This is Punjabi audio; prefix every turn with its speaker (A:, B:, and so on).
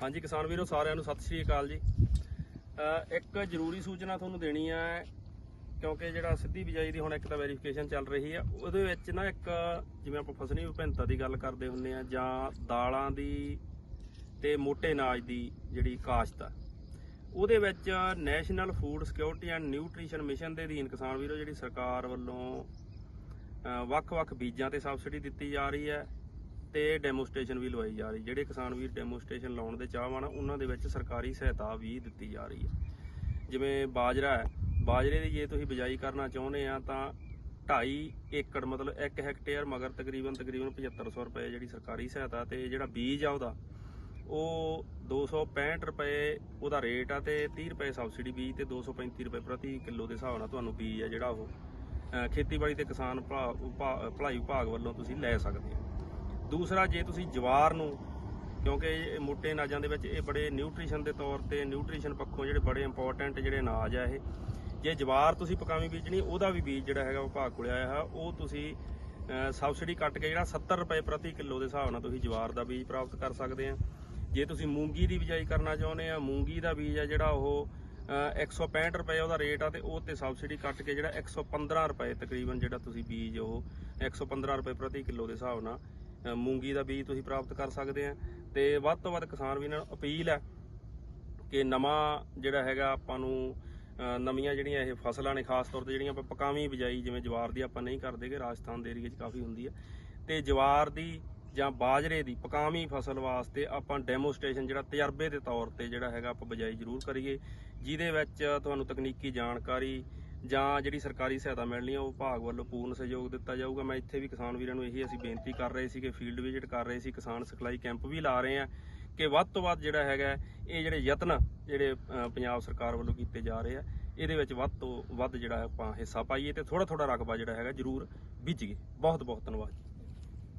A: ਹਾਂਜੀ ਕਿਸਾਨ ਵੀਰੋ, ਸਾਰਿਆਂ ਨੂੰ ਸਤਿ ਸ਼੍ਰੀ ਅਕਾਲ ਜੀ। ਇੱਕ ਜ਼ਰੂਰੀ ਸੂਚਨਾ ਤੁਹਾਨੂੰ ਦੇਣੀ ਹੈ ਕਿਉਂਕਿ ਜਿਹੜਾ ਸਿੱਧੀ ਬਿਜਾਈ ਦੀ ਹੁਣ ਇੱਕ ਤਾਂ ਵੈਰੀਫਿਕੇਸ਼ਨ ਚੱਲ ਰਹੀ ਹੈ ਉਹਦੇ ਵਿੱਚ ਨਾ ਇੱਕ ਜਿਵੇਂ ਆਪਾਂ ਫਸਲੀ ਵਿਭਿੰਨਤਾ ਦੀ ਗੱਲ ਕਰਦੇ ਹੁੰਨੇ ਆ, ਜਾਂ ਦਾਲਾਂ ਦੀ ਤੇ ਮੋਟੇ ਅਨਾਜ ਦੀ ਜਿਹੜੀ ਕਾਸ਼ਤ ਆ, ਉਹਦੇ ਵਿੱਚ national food security and nutrition mission ਦੇ ਅਧੀਨ ਕਿਸਾਨ ਵੀਰੋ, ਜਿਹੜੀ ਸਰਕਾਰ ਵੱਲੋਂ ਵੱਖ-ਵੱਖ ਬੀਜਾਂ ਤੇ ਸਬਸਿਡੀ ਦਿੱਤੀ ਜਾ ਰਹੀ ਹੈ। ਤੇ ਡੈਮੋਸਟ੍ਰੇਸ਼ਨ ਵੀ ਲਵਾਈ ਜਾ ਰਹੀ। ਜਿਹੜੇ ਕਿਸਾਨ ਵੀਰ ਡੈਮੋਸਟ੍ਰੇਸ਼ਨ ਲਾਉਣ ਦੇ ਚਾਹਵਾਨ ਉਹਨਾਂ ਦੇ ਵਿੱਚ ਸਰਕਾਰੀ ਸਹਾਇਤਾ ਵੀ ਦਿੱਤੀ ਜਾ ਰਹੀ ਹੈ। ਜਿਵੇਂ ਬਾਜਰਾ ਹੈ, ਬਾਜਰੇ ਦੀ ਜੇ ਤੁਸੀਂ ਬਿਜਾਈ ਕਰਨਾ ਚਾਹੁੰਦੇ ਆ, ਤਾਂ 2.5 ਏਕੜ ਮਤਲਬ 1 ਹੈਕਟੇਅਰ ਮਗਰ ਤਕਰੀਬਨ ਤਕਰੀਬਨ 7500 ਰੁਪਏ ਜਿਹੜੀ ਸਰਕਾਰੀ ਸਹਾਇਤਾ ਤੇ ਜਿਹੜਾ ਬੀਜ ਆ ਉਹਦਾ, ਉਹ 265 ਰੁਪਏ ਉਹਦਾ ਰੇਟ ਆ ਤੇ 30 ਰੁਪਏ ਸਬਸਿਡੀ ਬੀਜ ਤੇ 235 ਰੁਪਏ ਪ੍ਰਤੀ ਕਿਲੋ ਦੇ ਹਿਸਾਬ ਨਾਲ ਤੁਹਾਨੂੰ ਬੀਜ ਆ ਜਿਹੜਾ ਉਹ ਖੇਤੀਬਾੜੀ ਤੇ ਕਿਸਾਨ ਭਲਾ- ਭਾ- ਭਲਾਈ ਵਿਭਾਗ ਵੱਲੋਂ ਤੁਸੀਂ ਲੈ ਸਕਦੇ ਹੋ। ਦੂਸਰਾ ਜੇ ਤੁਸੀਂ ਜਵਾਰ ਨੂੰ, ਕਿਉਂਕਿ ਇਹ ਮੋٹے ਅਨਾਜਾਂ ਦੇ ਵਿੱਚ ਇਹ ਬੜੇ ਨਿਊਟ੍ਰੀਸ਼ਨ ਦੇ ਤੌਰ ਤੇ ਨਿਊਟ੍ਰੀਸ਼ਨ ਪੱਖੋਂ ਜਿਹੜੇ ਬੜੇ ਇੰਪੋਰਟੈਂਟ ਜਿਹੜੇ ਅਨਾਜ ਆ ਇਹ। ਜੇ ਜਵਾਰ ਤੁਸੀਂ ਪਕਾਵੀਂ ਬੀਜਣੀ, ਉਹਦਾ ਵੀ ਬੀਜ ਜਿਹੜਾ ਹੈਗਾ ਵਿਭਾਗ ਕੋਲ ਆਇਆ ਹੈ। ਉਹ ਤੁਸੀਂ ਸਬਸਿਡੀ ਕੱਟ ਕੇ ਜਿਹੜਾ 70 ਰੁਪਏ ਪ੍ਰਤੀ ਕਿਲੋ ਦੇ ਹਿਸਾਬ ਨਾਲ ਤੁਸੀਂ ਜਵਾਰ ਦਾ ਬੀਜ ਪ੍ਰਾਪਤ ਕਰ ਸਕਦੇ ਆ। ਜੇ ਤੁਸੀਂ ਮੂੰਗੀ ਦੀ ਬਿਜਾਈ ਕਰਨਾ ਚਾਹੁੰਦੇ ਆ, ਮੂੰਗੀ ਦਾ ਬੀਜ ਆ ਜਿਹੜਾ ਉਹ, ਅਹ 165 ਰੁਪਏ ਉਹਦਾ ਰੇਟ ਆ ਤੇ ਉਹ ਤੇ ਸਬਸਿਡੀ ਕੱਟ ਕੇ ਜਿਹੜਾ 115 ਰੁਪਏ ਤਕਰੀਬਨ ਜਿਹੜਾ ਤੁਸੀਂ ਬੀਜ ਉਹ 115 ਰੁਪਏ ਪ੍ਰਤੀ ਕਿਲੋ ਦੇ ਹਿਸਾਬ ਨਾਲ ਮੂੰਗੀ ਦਾ ਬੀਜ ਤੁਸੀਂ ਪ੍ਰਾਪਤ ਕਰ ਸਕਦੇ ਆ। ਤੇ ਵੱਧ ਤੋਂ ਵੱਧ ਕਿਸਾਨ ਵੀਰਾਂ ਨੂੰ ਅਪੀਲ ਹੈ ਕਿ ਨਵਾਂ ਜਿਹੜਾ ਹੈਗਾ ਆਪਾਂ ਨੂੰ ਨਵੀਆਂ ਜਿਹੜੀਆਂ ਇਹ ਫਸਲਾਂ ਨੇ, ਖਾਸ ਤੌਰ ਤੇ ਜਿਹੜੀਆਂ ਆਪਾਂ ਪਕਾਵੀਂ ਬਿਜਾਈ, ਜਿਵੇਂ ਜਵਾਰ ਦੀ ਆਪਾਂ ਨਹੀਂ ਕਰਦੇਗੇ ਰਾਜਸਥਾਨ ਦੇ ਏਰੀਏ 'ਚ ਕਾਫੀ ਹੁੰਦੀ ਹੈ ਤੇ ਜਵਾਰ ਦੀ ਜਾਂ ਬਾਜਰੇ ਦੀ ਪਕਾਵੀਂ ਫਸਲ ਵਾਸਤੇ ਆਪਾਂ ਡੈਮੋਸਟ੍ਰੇਸ਼ਨ ਜਿਹੜਾ ਤਜਰਬੇ ਦੇ ਤੌਰ ਤੇ ਜਿਹੜਾ ਹੈਗਾ ਆਪਾਂ ਬਿਜਾਈ ਜ਼ਰੂਰ ਕਰੀਏ, ਜਿਹਦੇ ਵਿੱਚ ਤੁਹਾਨੂੰ ਤਕਨੀਕੀ ਜਾਣਕਾਰੀ ਜਾਂ ਜਿਹੜੀ ਸਰਕਾਰੀ ਸਹਾਇਤਾ ਮਿਲਣੀ ਆ ਉਹ ਵਿਭਾਗ ਵੱਲੋਂ ਪੂਰਨ ਸਹਿਯੋਗ ਦਿੱਤਾ ਜਾਊਗਾ। ਮੈਂ ਇੱਥੇ ਵੀ ਕਿਸਾਨ ਵੀਰਾਂ ਨੂੰ ਇਹੀ ਅਸੀਂ ਬੇਨਤੀ ਕਰ ਰਹੇ ਸੀ ਕਿ ਫੀਲਡ ਵਿਜ਼ਿਟ ਕਰ ਰਹੇ ਸੀ, ਕਿਸਾਨ ਸਿਖਲਾਈ ਕੈਂਪ ਵੀ ਲਾ ਰਹੇ ਆ ਕਿ ਵੱਧ ਤੋਂ ਵੱਧ ਜਿਹੜਾ ਹੈਗਾ, ਇਹ ਜਿਹੜੇ ਯਤਨ ਜਿਹੜੇ ਪੰਜਾਬ ਸਰਕਾਰ ਵੱਲੋਂ ਕੀਤੇ ਜਾ ਰਹੇ ਆ, ਇਹਦੇ ਵਿੱਚ ਵੱਧ ਤੋਂ ਵੱਧ ਜਿਹੜਾ ਆਪਾਂ ਹਿੱਸਾ ਪਾਈਏ ਤੇ ਥੋੜਾ ਥੋੜਾ ਰਕਬਾ ਜਿਹੜਾ ਹੈਗਾ ਜ਼ਰੂਰ ਬੀਜੀਏ। ਬਹੁਤ ਬਹੁਤ ਧੰਨਵਾਦ ਜੀ।